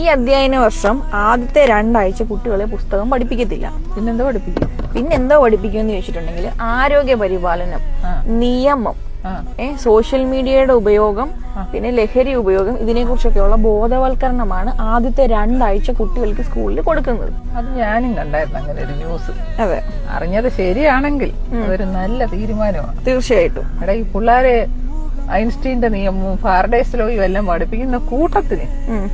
ഈ അധ്യയന വർഷം ആദ്യത്തെ രണ്ടാഴ്ച കുട്ടികളെ പുസ്തകം പഠിപ്പിക്കത്തില്ല. പിന്നെന്തോ പഠിപ്പിക്കും? പിന്നെ എന്തോ പഠിപ്പിക്കുമെന്ന് ചോദിച്ചിട്ടുണ്ടെങ്കിൽ ആരോഗ്യ പരിപാലനം നിയമം ഏഹ് സോഷ്യൽ മീഡിയയുടെ ഉപയോഗം പിന്നെ ലഹരി ഉപയോഗം ഇതിനെ കുറിച്ചൊക്കെയുള്ള ബോധവൽക്കരണമാണ് ആദ്യത്തെ രണ്ടാഴ്ച കുട്ടികൾക്ക് സ്കൂളിൽ കൊടുക്കുന്നത്. അത് ഞാനും കണ്ടായിരുന്നു അങ്ങനെ ഒരു ന്യൂസ് അതെ. അറിഞ്ഞത് ശരിയാണെങ്കിൽ അതൊരു നല്ല തീരുമാനമാണ്. തീർച്ചയായിട്ടും. എടാ ഈ പിള്ളേരെ ഐൻസ്റ്റീന്റെ നിയമവും ഫാരഡേസ് ലോയും എല്ലാം പഠിപ്പിക്കുന്ന കൂട്ടത്തിന്.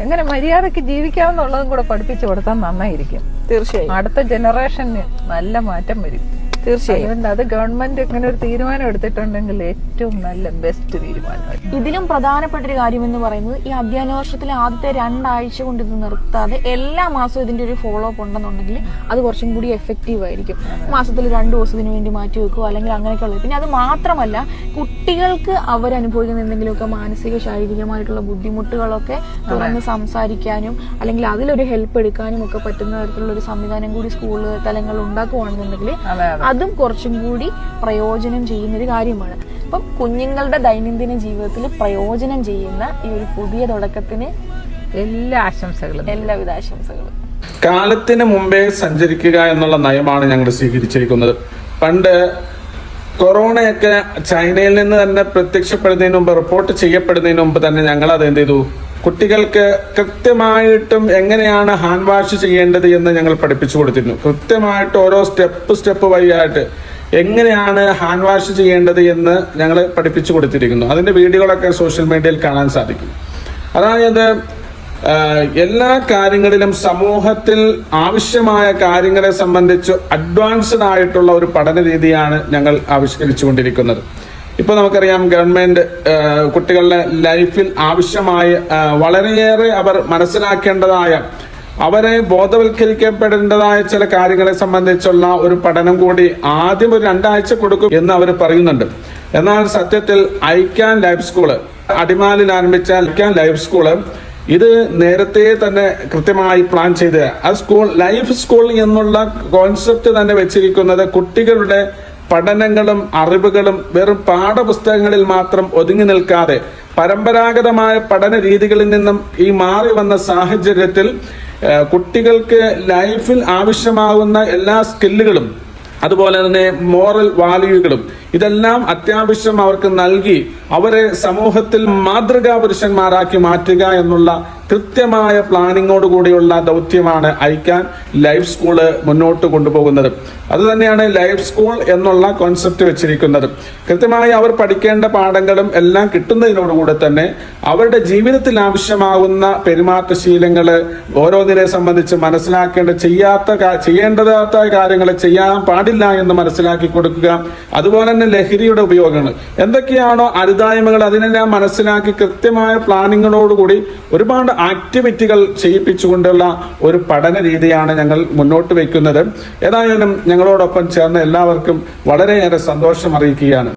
എങ്ങനെ മര്യാദയ്ക്ക് ജീവിക്കാമെന്നുള്ളതും കൂടെ പഠിപ്പിച്ചു കൊടുത്താൽ നന്നായിരിക്കും. തീർച്ചയായും. അടുത്ത ജനറേഷന് നല്ല മാറ്റം വരും. തീർച്ചയായും. അതുകൊണ്ട് അത് ഗവൺമെന്റ് ഇങ്ങനെ ഒരു തീരുമാനം എടുത്തിട്ടുണ്ടെങ്കിൽ ഏറ്റവും നല്ല ബെസ്റ്റ് തീരുമാനമായി ഇതിലും പ്രധാനപ്പെട്ട ഒരു കാര്യം എന്ന് പറയുന്നത് ഈ അധ്യയന വർഷത്തിലെ ആദ്യത്തെ രണ്ടാഴ്ച കൊണ്ട് ഇത് നിർത്താതെ എല്ലാ മാസവും ഇതിന്റെ ഒരു ഫോളോ അപ്പ് ഉണ്ടെന്നുണ്ടെങ്കിൽ അത് കുറച്ചും കൂടി എഫക്റ്റീവ് ആയിരിക്കും. മാസത്തിൽ രണ്ടു ദിവസത്തിന് വേണ്ടി മാറ്റി വെക്കുക അല്ലെങ്കിൽ അങ്ങനെയൊക്കെ ഉള്ളത് പിന്നെ അത് മാത്രമല്ല കുട്ടികൾക്ക് അവരനുഭവിക്കുന്ന എന്തെങ്കിലുമൊക്കെ മാനസിക ശാരീരികമായിട്ടുള്ള ബുദ്ധിമുട്ടുകളൊക്കെ തുറന്ന് സംസാരിക്കാനും അല്ലെങ്കിൽ അതിലൊരു ഹെൽപ്പ് എടുക്കാനും ഒക്കെ പറ്റുന്ന തരത്തിലുള്ള ഒരു സംവിധാനം കൂടി സ്കൂൾ തലങ്ങളിൽ ഉണ്ടാക്കുകയാണെന്നുണ്ടെങ്കിൽ അതെ അതെ കുറച്ചും കൂടി പ്രയോജനം ചെയ്യുന്ന ഒരു കാര്യമാണ്. അപ്പം കുഞ്ഞുങ്ങളുടെ ദൈനംദിന ജീവിതത്തിൽ പ്രയോജനം ചെയ്യുന്ന ഈ ഒരു പുതിയ തുടക്കത്തിന് എല്ലാ ആശംസകളും എല്ലാവിധ ആശംസകളും. കാലത്തിന് മുമ്പേ സഞ്ചരിക്കുക എന്നുള്ള നയമാണ് ഞങ്ങൾ സ്വീകരിച്ചിരിക്കുന്നത്. പണ്ട് കൊറോണയൊക്കെ ചൈനയിൽ നിന്ന് തന്നെ പ്രത്യക്ഷപ്പെടുന്നതിന് മുമ്പ് റിപ്പോർട്ട് ചെയ്യപ്പെടുന്നതിന് മുമ്പ് തന്നെ ഞങ്ങൾ അത് എന്ത് ചെയ്തു? കുട്ടികൾക്ക് കൃത്യമായിട്ടും എങ്ങനെയാണ് ഹാൻഡ് വാഷ് ചെയ്യേണ്ടത് എന്ന് ഞങ്ങൾ പഠിപ്പിച്ചു കൊടുത്തിരുന്നു. കൃത്യമായിട്ട് ഓരോ സ്റ്റെപ്പ് സ്റ്റെപ്പ് വഴിയായിട്ട് എങ്ങനെയാണ് ഹാൻഡ് വാഷ് ചെയ്യേണ്ടത് എന്ന് ഞങ്ങൾ പഠിപ്പിച്ചു കൊടുത്തിരിക്കുന്നു. അതിന്റെ വീഡിയോകളൊക്കെ സോഷ്യൽ മീഡിയയിൽ കാണാൻ സാധിക്കും. അതായത് എല്ലാ കാര്യങ്ങളിലും സമൂഹത്തിൽ ആവശ്യമായ കാര്യങ്ങളെ സംബന്ധിച്ച് അഡ്വാൻസ്ഡ് ആയിട്ടുള്ള ഒരു പഠന രീതിയാണ് ഞങ്ങൾ ആവിഷ്കരിച്ചുകൊണ്ടിരിക്കുന്നത്. ഇപ്പൊ നമുക്കറിയാം ഗവൺമെന്റ് കുട്ടികളുടെ ലൈഫിൽ ആവശ്യമായ വളരെയേറെ അവർ മനസ്സിലാക്കേണ്ടതായ അവരെ ബോധവൽക്കരിക്കപ്പെടേണ്ടതായ ചില കാര്യങ്ങളെ സംബന്ധിച്ചുള്ള ഒരു പഠനം കൂടി ആദ്യം ഒരു രണ്ടാഴ്ച കൊടുക്കും എന്ന് അവർ പറയുന്നുണ്ട്. എന്നാൽ സത്യത്തിൽ ഐക്യാൻ ലൈഫ് സ്കൂൾ അടിമാലിൽ ആരംഭിച്ച ഐക്യാൻ ലൈഫ് സ്കൂൾ ഇത് നേരത്തെ തന്നെ കൃത്യമായി പ്ലാൻ ചെയ്ത് ആ സ്കൂൾ ലൈഫ് സ്കൂൾ എന്നുള്ള കോൺസെപ്റ്റ് തന്നെ വെച്ചിരിക്കുന്നത് കുട്ടികളുടെ പഠനങ്ങളും അറിവുകളും വെറും പാഠപുസ്തകങ്ങളിൽ മാത്രം ഒതുങ്ങി നിൽക്കാതെ പരമ്പരാഗതമായ പഠന രീതികളിൽ നിന്നും ഈ മാറി വന്ന സാഹചര്യത്തിൽ കുട്ടികൾക്ക് ലൈഫിൽ ആവശ്യമാകുന്ന എല്ലാ സ്കില്ലുകളും അതുപോലെ തന്നെ മോറൽ വാല്യൂകളും ഇതെല്ലാം അത്യാവശ്യം അവർക്ക് നൽകി അവരെ സമൂഹത്തിൽ മാതൃകാ പുരുഷന്മാരാക്കി മാറ്റുക എന്നുള്ള കൃത്യമായ പ്ലാനിങ്ങോട് കൂടിയുള്ള ദൗത്യമാണ് ഐക്കാൻ ലൈഫ് സ്കൂൾ മുന്നോട്ട് കൊണ്ടുപോകുന്നത്. അത് തന്നെയാണ് ലൈഫ് സ്കൂൾ എന്നുള്ള കോൺസെപ്റ്റ് വെച്ചിരിക്കുന്നത്. കൃത്യമായി അവർ പഠിക്കേണ്ട പാഠങ്ങളും എല്ലാം കിട്ടുന്നതിനോടുകൂടെ തന്നെ അവരുടെ ജീവിതത്തിൽ ആവശ്യമാകുന്ന പെരുമാറ്റശീലങ്ങൾ ഓരോന്നിനെ സംബന്ധിച്ച് മനസ്സിലാക്കേണ്ട ചെയ്യാത്ത ചെയ്യേണ്ടതാത്ത കാര്യങ്ങൾ ചെയ്യാൻ പാടില്ല എന്ന് മനസ്സിലാക്കി കൊടുക്കുക. അതുപോലെ തന്നെ ലഹരിയുടെ ഉപയോഗങ്ങൾ എന്തൊക്കെയാണോ അരുതായ്മകൾ അതിനെല്ലാം മനസ്സിലാക്കി കൃത്യമായ പ്ലാനിങ്ങോടുകൂടി ഒരുപാട് ആക്ടിവിറ്റികൾ ചെയ്യിപ്പിച്ചുകൊണ്ടുള്ള ഒരു പഠന രീതിയാണ് ഞങ്ങൾ മുന്നോട്ട് വയ്ക്കുന്നത്. ഏതായാലും ഞങ്ങളോടൊപ്പം ചേർന്ന എല്ലാവർക്കും വളരെയേറെ സന്തോഷം അറിയിക്കുകയാണ്